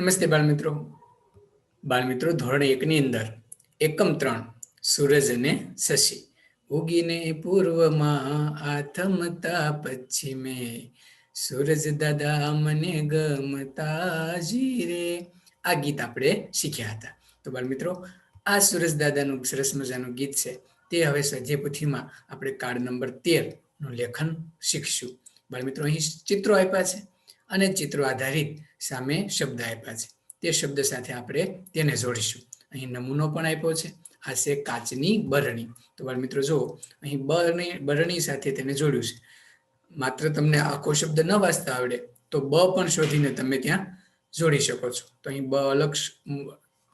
નમસ્તે બાળમિત્રો. બાળમિત્રો, ધોરણ એકની અંદર એકમ ત્રણ, સૂરજ અને શશી. ઉગીને પૂર્વમાં આથમતા પશ્ચિમે સૂરજ દાદા મને ગમતા જીરે. આ ગીત આપણે શીખ્યા હતા. તો બાળમિત્રો, આ સૂરજ દાદાનું સરસ મજાનું ગીત છે. તે હવે સ્વાધ્યાય પુથીમાં આપણે કાર્ડ નંબર તેરનું લેખન શીખશું. બાળમિત્રો, અહીં ચિત્રો આપ્યા છે. અને ચિત્રો આધારિત સામે શબ્દ આપ્યા છે. તે શબ્દ સાથે આપણે તેને જોડીશું. અહીં નમૂનો પણ આપ્યો છે. આ છે કાચની બરણી. તો બાળ મિત્રો, જુઓ, અહીં બરણી બરણી સાથે તેને જોડ્યું છે. માત્ર તમને આખો શબ્દ ન વાંચતા આવડે, તો બ પણ શોધીને તમે ત્યાં જોડી શકો છો. તો અહીં બ અલગ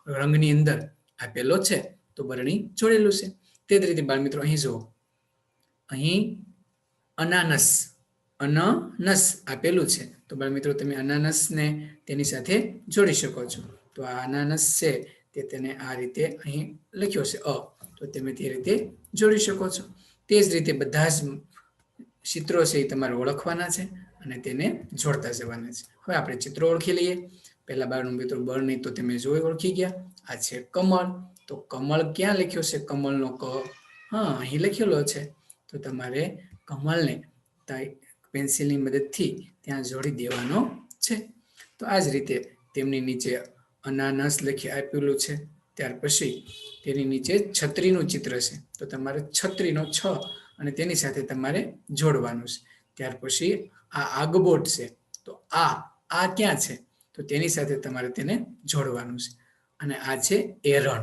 રંગની અંદર આપેલો છે, તો બરણી જોડેલું છે. તે જ રીતે બાળ મિત્રો, અહીં જુઓ. અહીં અનાનસ અનનસ આપેલું છે. તો બાળ મિત્રો, તમે અનાનસને તેની સાથે જોડી શકો છો. તો આ અનાનસ છે તે તેને આ રીતે અહીં લખ્યો છે, અ. તો તમે તે રીતે જોડી શકો છો. તે જ રીતે બધા જ ચિત્રો છે એ તમારે ઓળખવાના છે અને તેને જોડતા જવાના છે. હવે આપણે ચિત્રો ઓળખી લઈએ. પહેલા બાળ મિત્રો બળની તો તમે જોઈ ઓળખી ગયા. આ છે કમળ. તો કમળ ક્યાં લખ્યો છે? કમળનો ક. હા, અહીં લખેલો છે. તો તમારે કમળને પેન્સિલની મદદથી ત્યાં જોડી દેવાનો છે. તો આ જ રીતે તેમની નીચે અનાનસ લખી આપેલું છે. ત્યાર પછી તેની નીચે છત્રીનું ચિત્ર છે. તો તમારે છત્રીનો છ અને તેની સાથે તમારે જોડવાનું છે. ત્યાર પછી આ આગબોટ છે. તો આ આ ક્યાં છે? તો તેની સાથે તમારે તેને જોડવાનું છે. અને આ છે એરણ.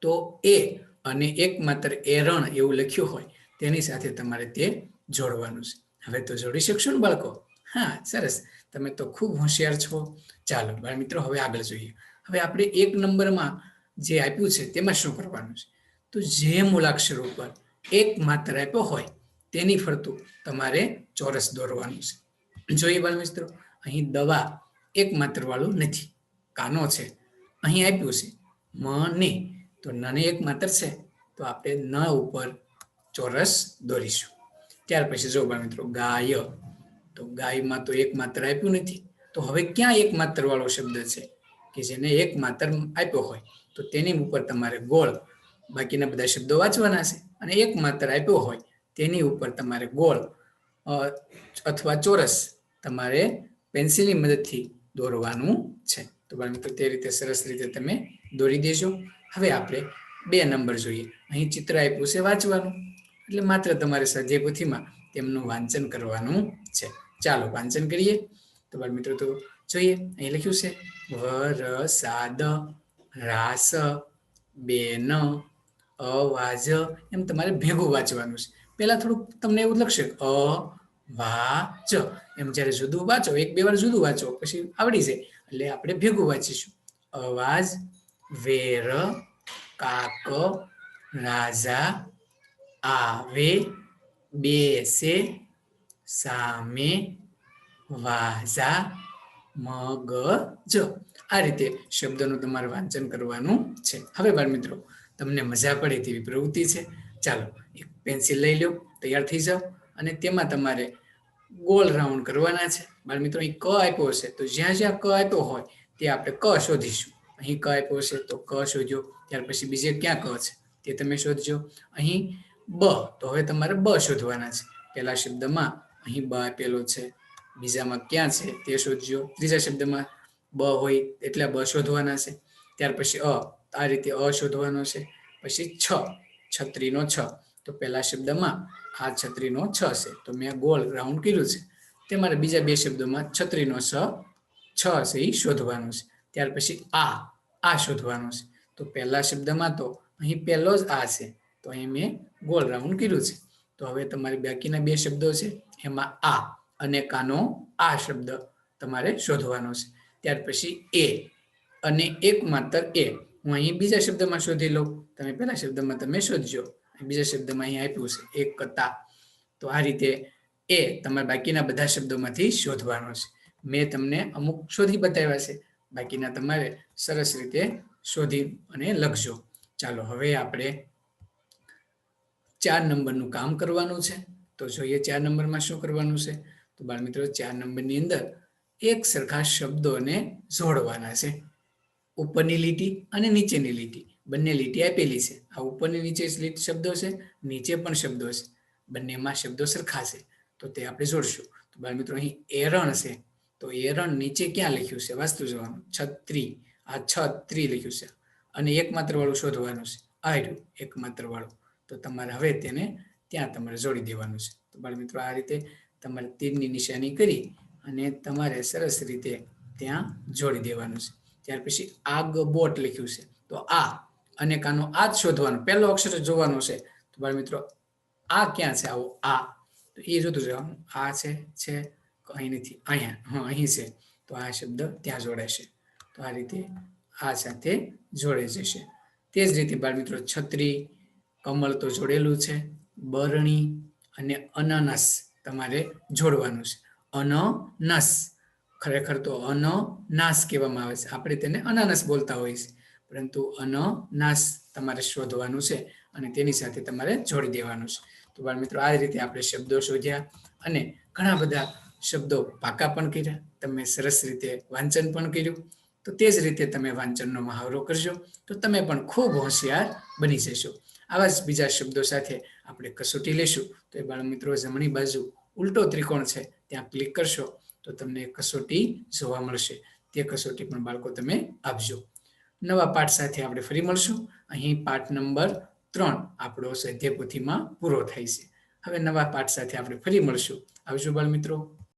તો એ અને એક માત્ર એરણ એવું લખ્યું હોય, તેની સાથે તમારે તે જોડવાનું છે. હવે તો જોડી શકશો ને બાળકો. હા, સરસ. તમે તો ખૂબ હોશિયાર છો. ચાલો, બાળ મિત્રો, હવે આગળ જોઈએ. હવે આપણે એક નંબરમાં જે આપ્યું છે, તેમાં શું કરવાનું છે? તો જે મૂલાક્ષર ઉપર એક માત્ર આપ્યો હોય, તેની ફરતું તમારે ચોરસ દોરવાનું છે. જોઈએ બાળ મિત્રો, અહીં દવા એક માત્ર વાળું નથી. કાનો છે. અહીં આપ્યું છે મને તો નને એક માત્ર છે. તો આપણે ન ઉપર ચોરસ દોરીશું. ત્યાર પછી જો બાળ મિત્રો ગાય, તો ગાયમાં તો એક માત્ર આપ્યું નથી. તો હવે ક્યાં એક માત્ર વાળો શબ્દ છે? કે જેને એક માત્ર આપ્યો હોય, તો તેની ઉપર તમારે ગોળ બાકીના બધા શબ્દો વાંચવાના છે. અને એક માત્ર આપ્યો હોય, તેની ઉપર તમારે ગોળ અથવા ચોરસ તમારે પેન્સિલની મદદથી દોરવાનું છે. તો બાળ મિત્રો તે રીતે સરસ રીતે તમે દોરી દેજો. હવે આપણે બે નંબર જોઈએ. અહીં ચિત્ર આપ્યું છે વાંચવાનું. એટલે માત્ર તમારે સ્વાધ્યાય પોથીમાં તેમનું વાંચન કરવાનું છે. ચાલો વાંચન કરીએ. તો બાળ મિત્રો તો જોઈએ. અહીં લખ્યું છે વરસાદ રાસ, બેન, અવાજ. એમ તમારે ભેગું વાંચવાનું છે. પહેલા થોડુંક તમને એવું લખશે, અ, વાચ. એમ જ્યારે જુદું વાંચો, એક, બે વાર જુદું વાંચો, પછી આવડી જાય. એટલે આપણે ભેગું વાંચીશું. અવાજ, વેર, કાક, રાજા આવે બેસે સામે વાઝા મગજ આ રીતે શબ્દનું તમારે વાંચન કરવાનું છે. હવે બાળ મિત્રો તમને મજા પડે તેવી પ્રવૃત્તિ છે. ચાલો, એક પેન્સિલ લઈ લો, તૈયાર થઈ જાઓ અને તેમાં તમારે ગોલ રાઉન્ડ કરવાના છે. બાળ મિત્રો અહીં ક આપ્યો હશે તો જ્યાં જ્યાં ક આપ્યો હોય, તે આપણે ક શોધીશું. અહીં ક આપ્યો છે તો ક શોધ્યો, ત્યાર પછી બીજે ક્યાં ક છે તે તમે શોધજો. અહીં બ. તો હવે તમારે બ શોધવાના છે. પહેલા શબ્દમાં અહીં બ આપેલો છે. બીજામાં ક્યાં છે તે શોધજો. ત્રીજા શબ્દમાં બ હોય એટલે બ શોધવાના છે. ત્યાર પછી અ. આ રીતે અ શોધવાનો છે. પછી છ. છત્રીનો છ. તો પહેલા શબ્દમાં આ છત્રીનો છ છે. તો મેં ગોળ રાઉન્ડ કર્યું છે. તે મારે બીજા બે શબ્દોમાં છત્રીનો છ છ છે એ શોધવાનું છે. ત્યાર પછી આ. આ શોધવાનું છે. તો પહેલા શબ્દમાં તો અહીં પહેલો જ આ છે. તો અહીં મેં ગોલ રાઉન્ડ કર્યું છે. તો હવે તમારે બાકીના બે શબ્દો છે. એમાં આ અને કાનો આ શબ્દ તમારે શોધવાનો છે. ત્યાર પછી એ અને એક માત્ર એ. હું અહીં બીજા શબ્દમાં શોધી લઉં. તમે પહેલા શબ્દમાં તમે શોધજો. બીજા શબ્દમાં અહીં આપ્યું છે. એક કતા તો આ રીતે એ તમારે બાકીના બધા શબ્દોમાંથી શોધવાનો છે. મેં તમને અમુક શોધી બતાવ્યા છે. બાકીના તમારે સરસ રીતે શોધી અને લખજો. ચાલો, હવે આપણે ચાર નંબરનું કામ કરવાનું છે. તો જોઈએ ચાર નંબરમાં શું કરવાનું છે? તો બાળ મિત્રો ચાર નંબરની અંદર એક સરખા શબ્દોને જોડવાના છે. ઉપરની લીટી અને નીચેની લીટી. બંને લીટી આપેલી છે. આ ઉપરની નીચે શબ્દો છે, નીચે પણ શબ્દો છે. બંનેમાં શબ્દો સરખા છે. તો તે આપણે જોડશું. તો બાળ મિત્રો અહીં એરણ છે. તો એરણ નીચે ક્યાં લખ્યું છે? વાસ્તુ જોવાનું. છત્રી. આ છત્રી લખ્યું છે. અને એકમાત્ર વાળું શોધવાનું છે. આ એકમાત્ર એક વાળું તો તમારે હવે તેને ત્યાં તમારે જોડી દેવાનું છે. તો બાળ મિત્રો, આ રીતે તમારે તીરની નિશાની કરી અને તમારે સરસ રીતે ત્યાં જોડી દેવાનું છે. ત્યાર પછી આગ બોટ લખ્યું છે. તો આ અને કાનો આ જ શોધવાનો, પહેલો અક્ષર જોવાનો છે. તો બાળ મિત્રો, આ ક્યાં છે? આવો, આ. તો એ જોતું જવાનું આ છે છે, અહીં નથી, અહીંયા, હા, અહીં છે. તો આ શબ્દ ત્યાં જોડાશે તો આ રીતે આ સાથે જોડે જશે. તે જ રીતે બાળ મિત્રો, છત્રી કમળ તો જોડેલું છે. બરણી અને અનાનસ તમારે જોડવાનું છે. અનનસ. ખરેખર તો અનનાસ કહેવામાં આવે છે. આપણે તેને અનાનસ બોલતા હોઈએ છીએ. પરંતુ અનનાસ તમારે શોધવાનું છે અને તેની સાથે તમારે જોડી દેવાનું છે. તો બાળ મિત્રો, આ રીતે આપણે શબ્દો શોધ્યા અને ઘણા બધા શબ્દો પાકા પણ કર્યા. તમે સરસ રીતે વાંચન પણ કર્યું. તો તે જ રીતે તમે વાંચનનો મહાવરો કરજો. તો તમે પણ ખૂબ હોશિયાર બની જશો. આવા જ બીજા શબ્દો સાથે આપણે કસોટી લેશું. તો એ બાળમિત્રો જમણી બાજુ ઉલટો ત્રિકોણ છે, ત્યાં ક્લિક કરશો, તો તમને કસોટી જોવા મળશે. તે કસોટી પણ બાળકો તમે આપજો. નવા પાઠ સાથે આપણે ફરી મળશું. અહીં પાઠ નંબર ત્રણ આપણો સ્વાધ્યાય પૂરો થાય છે. હવે નવા પાઠ સાથે આપણે ફરી મળશું. આવજો બાળમિત્રો મિત્રો.